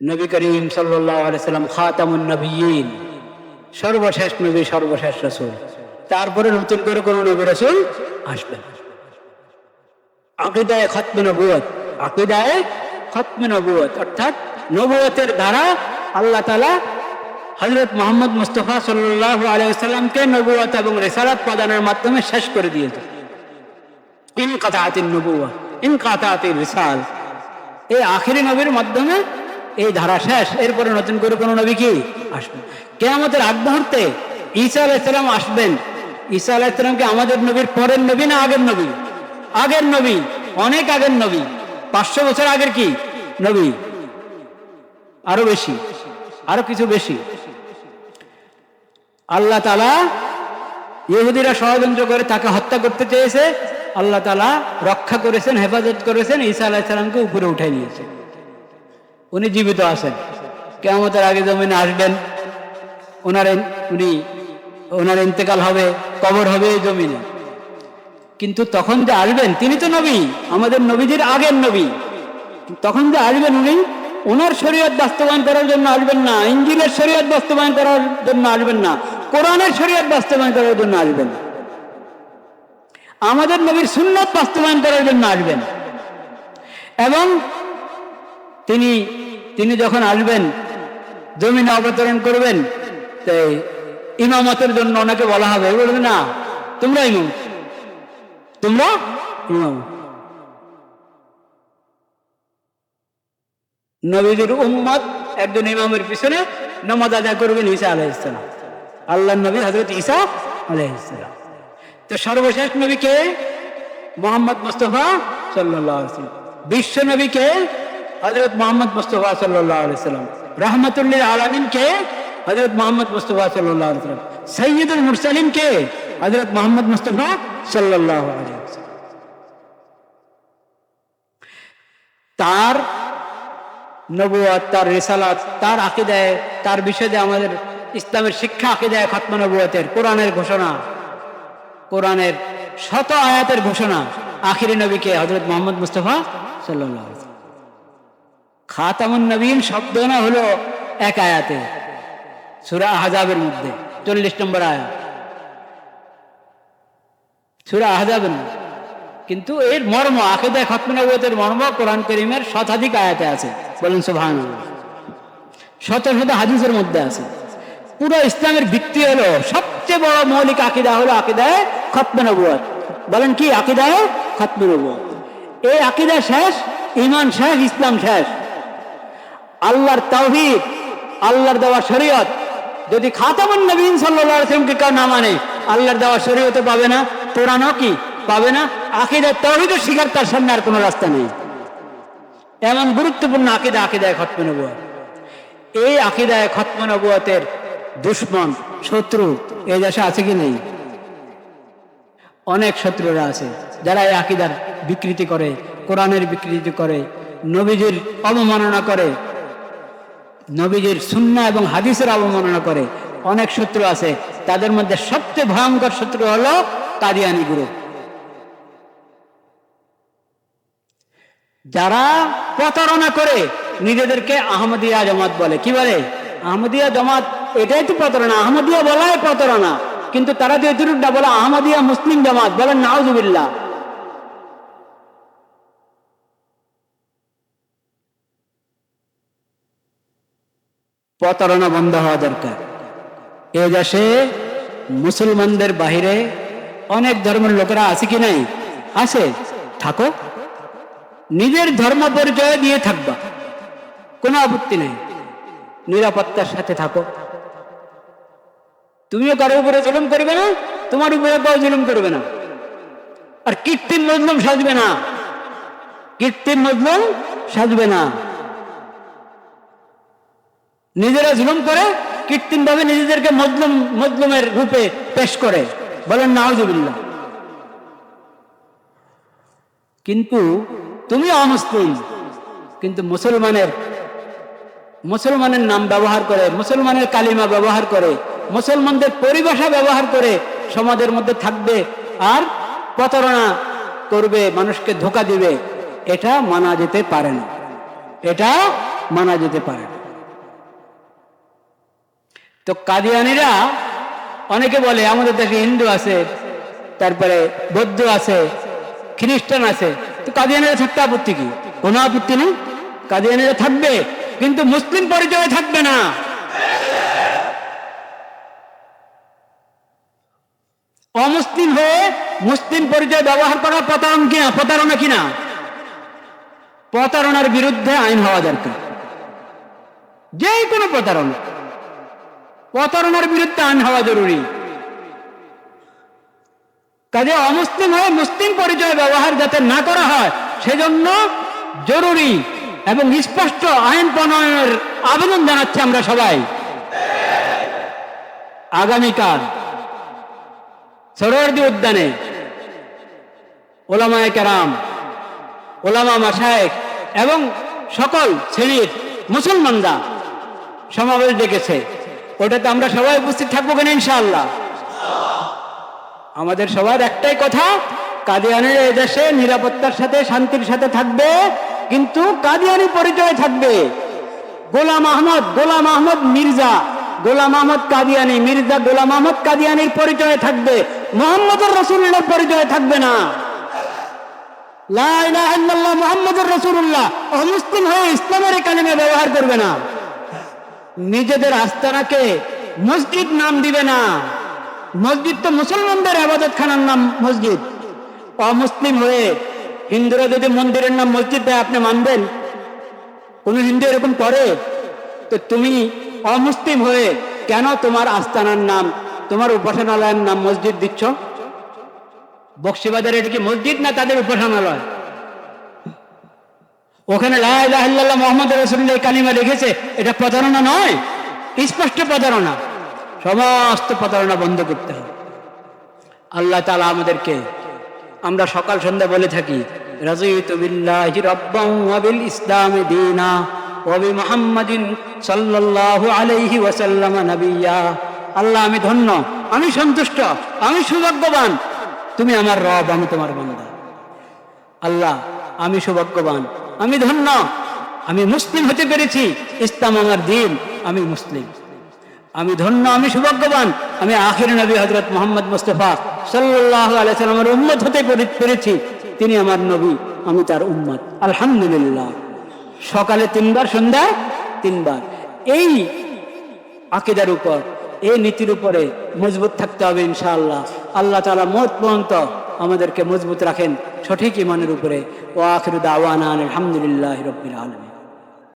নবী করিম সাল্লাহ খাতামুন নবীন সর্বশেষ নবী, সর্বশেষ রসুল। তারপরে নতুন করে কোনো নবী, রসুল আসবে আকিদায় খতমে নবুয়ত আকিদায় খতমে নবুয়ত অর্থাৎ নবুয়তের দ্বারা আল্লাহ তালা হজরত মোহাম্মদ মুস্তফা সাল্লাহ আলাইসাল্লামকে নবুয়ত এবং রেসালাত প্রদানের মাধ্যমে শেষ করে দিয়েছে ইন কাতাতির নবুয়া ইন কাতাতির রিসাল। এই আখিরি নবীর মাধ্যমে এই ধারা শেষ। এরপরে নতুন করে কোনো নবী কি? আসবে। কেয়ামতের আগ মুহূর্তে ঈসা আলাইসালাম আসবেন। ঈসা আলাইসালামকে আমাদের নবীর পরের নবী না আগের নবী? আগের নবী, অনেক আগের নবী। পাঁচশো বছর আগের কি নবী? আরও বেশি, আরও কিছু বেশি। আল্লাহ তালা ইহুদিরা ষড়যন্ত্র করে তাকে হত্যা করতে চেয়েছে। আল্লাহ তালা রক্ষা করেছেন, হেফাজত করেছেন, ঈসা আলাহিসাল্লামকে উপরে উঠে নিয়েছেন উনি জীবিত আছেন। কেমতের আগে জমিনে আসবেন। ওনার উনি ওনার ইন্তেকাল হবে, কবর হবে এই জমিনে। কিন্তু তখন যে আসবেন, তিনি তো নবী, আমাদের নবীদের আগের নবী। তখন যে আসবেন উনি ওনার শরীয়ত বাস্তবায়ন করার জন্য আসবেন না ইঞ্জিনের শরীয়ত বাস্তবায়ন করার জন্য আসবেন না, কোরআনের শরীয়ত বাস্তবায়ন করার জন্য আসবেন। আমাদের নবীর সুন্নত বাস্তবায়ন করার জন্য আসবেন। এবং তিনি তিনি যখন আসবেন, জমিনে অবতরণ করবেন, তো ইমামতের জন্য ওনাকে বলা হবে। বলবে, না, তোমরা ইমাম। তোমরা ইমাম। নবীদের উম্মত একজন ইমামের পিছনে নামাজ আদায় করবেন ঈসা আলাইসালাম আল্লাহ নবী হজরত ঈসা আলাইসালাম তো সর্বশেষ নবীকে মোহাম্মদ মুস্তফা সাল্লাহ বিশ্ব নবী কে? হজরত মোহাম্মদ মুস্তফা সাল্লাহ আলাইসালাম রহমতুল্লিল আলমিন কে? হজরত মোহাম্মদ মুস্তফা সাল্লাহ আলাইসালাম সৈয়দুল মুরসালিম কে? হজরত মোহাম্মদ মুস্তফা সাল্লাহ তার নবুয়াত তার রেসালাত, তার আকিদায়, তার বিষয়ে আমাদের ইসলামের শিক্ষা আকিদায় খতম নবুয়াতের কোরআনের ঘোষণা, কোরআনের শত আয়াতের ঘোষণা আখিরি নবীকে হজরত মোহাম্মদ মুস্তফা সাল্লাহ খাতামুন নবীন শব্দ না হলো এক আয়াতে। সুরা আহজাবের মধ্যে, চল্লিশ নম্বর আয়াত। সুরা আহজাবের মধ্যে। কিন্তু এর মর্ম আকেদায় খতম নবুয়তের মর্ম কোরআন করিমের শতাধিক আয়াতে আছে। বলেন সুবহান শত শত হাদিসের মধ্যে আছে। পুরো ইসলামের ভিত্তি হলো, সবচেয়ে বড় মৌলিক আকিদা হলো আকিদায় খতম বলেন কি আকিদায়? খতম এই আকিদা শেষ ইমান শেষ, ইসলাম শেষ। আল্লাহর তাওহীদ, আল্লাহর দেওয়া শরীয়ত। যদি খাতামুন নবীন সাল্লাল্লাহু আলাইহি ওয়াসাল্লামকে কেউ না মানে আল্লাহর দেওয়া শরীয়তে পাবে না, কোরআনও কি পাবে না, আকিদার তাওহীদের শিকার তার সামনে আর কোনো রাস্তা নেই। এমন গুরুত্বপূর্ণ আকিদা আকিদায় খতম নবুয়ত। এই আকিদায় খতম নবুয়তের দুশ্মন, শত্রু এই দেশে আছে কি নেই? অনেক শত্রুরা আছে, যারা এই আকিদার বিকৃতি করে, কোরআনের বিকৃতি করে, নবীজির অবমাননা করে নবীজির সুন্না এবং হাদিসের অবমাননা করে অনেক শত্রু আছে। তাদের মধ্যে সবচেয়ে ভয়ঙ্কর শত্রু হলো কাদিয়ানি গ্রুপ যারা প্রতারণা করে নিজেদেরকে আহমদিয়া জামাত বলে। কি বলে? আহমদিয়া জামাত এটাই তো প্রতারণা। আহমদিয়া বলাই প্রতারণা। কিন্তু তারা যে বলে, আহমদিয়া মুসলিম জমাত বলেন নাউজুবিল্লাহ। প্রতারণা বন্ধ হওয়া দরকার। এ দেশে মুসলমানদের বাহিরে অনেক ধর্মের লোকেরা আছে কি নাই? আছে। থাকো। নিজের ধর্ম পরিচয় দিয়ে থাকবা। কোনো আপত্তি নেই। নিরাপত্তার সাথে থাকো। তুমিও কারও উপরে জুলুম করবে না, তোমার উপরে কেউ জুলুম করবে না। আর কৃত্রিম মজলুম সাজবে না। কৃত্রিম মজলুম সাজবে না। নিজেরা জুলুম করে কৃত্রিম ভাবে নিজেদেরকে মজলুম, মজলুমের রূপে পেশ করে। বলেন, নাউজুবিল্লাহ। কিন্তু তুমি অমুসলিম, কিন্তু মুসলমানের মুসলমানের নাম ব্যবহার করে, মুসলমানের কালিমা ব্যবহার করে, মুসলমানদের পরিভাষা ব্যবহার করে সমাজের মধ্যে থাকবে আর প্রতারণা করবে, মানুষকে ধোকা দিবে, এটা মানা যেতে পারে না। এটা মানা যেতে পারে না। তো কাদিয়ানিরা অনেকে বলে, আমাদের দেশে হিন্দু আছে, তারপরে বৌদ্ধ আছে, খ্রিস্টান আছে। তো কাদিয়ানিরা থাকতে আপত্তি কি? কোনো আপত্তি নেই? কাদিয়ানিরা থাকবে, কিন্তু মুসলিম পরিচয় থাকবে না। অমুসলিম হয়ে মুসলিম পরিচয় ব্যবহার করা প্রতারণ কিনা প্রতারণা কিনা প্রতারণার বিরুদ্ধে আইন হওয়া দরকার। যে কোনো প্রতারণা। প্রতারণার বিরুদ্ধে আইন হওয়া জরুরি। কাজে অমুসলিম হয়ে মুসলিম পরিচয় ব্যবহার যাতে না করা হয়, সেজন্য জরুরি এবং স্পষ্ট আইন প্রণয়নের আবেদন জানাচ্ছি আমরা সবাই। আগামীকাল সরোয়ার্দী উদ্যানে ওলামায় কেরাম, ওলামা মাসায়েক এবং সকল শ্রেণির মুসলমানরা সমাবেশ ডেকেছে। ওটাতে আমরা সবাই উপস্থিত থাকব কেন ইনশাআল্লাহ? আমাদের সবার একটাই কথা, কাদিয়ানের এদেশে নিরাপত্তার সাথে, শান্তির সাথে থাকবে, কিন্তু কাদিয়ানি পরিচয় থাকবে। গোলাম আহমদ গোলাম আহমদ মির্জা, গোলাম আহমদ কাদিয়ানি, মির্জা গোলাম আহমদ কাদিয়ানির পরিচয় থাকবে, মোহাম্মদুর রসুল্লাহর পরিচয় থাকবে না। মুহাম্মাদুর রাসূলুল্লাহ, অমুসলিম হয়ে ইসলামের কালিমা ব্যবহার করবে না। নিজেদের আস্তানাকে মসজিদ নাম দিবে না। মসজিদ তো মুসলমানদের আবাদত খানার নাম মসজিদ। অমুসলিম হয়ে হিন্দুরা যদি মন্দিরের নাম মসজিদ দেয়, আপনি মানবেন? কোন হিন্দু এরকম করে? তো তুমি অমুসলিম হয়ে কেন তোমার আস্তানার নাম, তোমার উপাসনালয়ের নাম মসজিদ দিচ্ছ? বক্সিবাজারে এটা কি মসজিদ না তাদের উপাসনালয়? ওখানে লাহ মোহাম্মদ রসুল্লাহ কালিমা লিখেছে। এটা প্রতারণা নয়, স্পষ্ট প্রতারণা। সমস্ত প্রতারণা বন্ধ করতে হবে। আল্লাহ তালা আমাদেরকে, আমরা সকাল সন্ধ্যা বলে থাকি ইসলামি দীনা ওয়া বি মুহাম্মাদিন সাল্লাল্লাহু আলাইহি ওয়াসাল্লাম নাবিয়্যা আল্লাহ, আমি ধন্য, আমি সন্তুষ্ট, আমি সৌভাগ্যবান। তুমি আমার রব, আমি তোমার বান্দা। আল্লাহ, আমি সৌভাগ্যবান। আমি ধন্য। আমি মুসলিম হতে পেরেছি। ইসলাম আমার দিন। আমি মুসলিম। আমি ধন্য, আমি সৌভাগ্যবান। আমি আখির নবী হজরত মোহাম্মদ মুস্তফা সাল্লাহ আলাইসাল্লামের উম্মত হতে পেরে- পেরেছি। তিনি আমার নবী, আমি তার উম্মত। আলহামদুলিল্লাহ। সকালে তিনবার, সন্ধ্যায় তিনবার। এই আকিদার উপর, এই নীতির উপরে মজবুত থাকতে হবে ইনশাআল্লাহ। আল্লাহ তালা মত পর্যন্ত আমাদেরকে মজবুত রাখেন সঠিক ইমানের উপরে। ও আখির দাওয়ান আলহামদুলিল্লাহ রবিল আলমী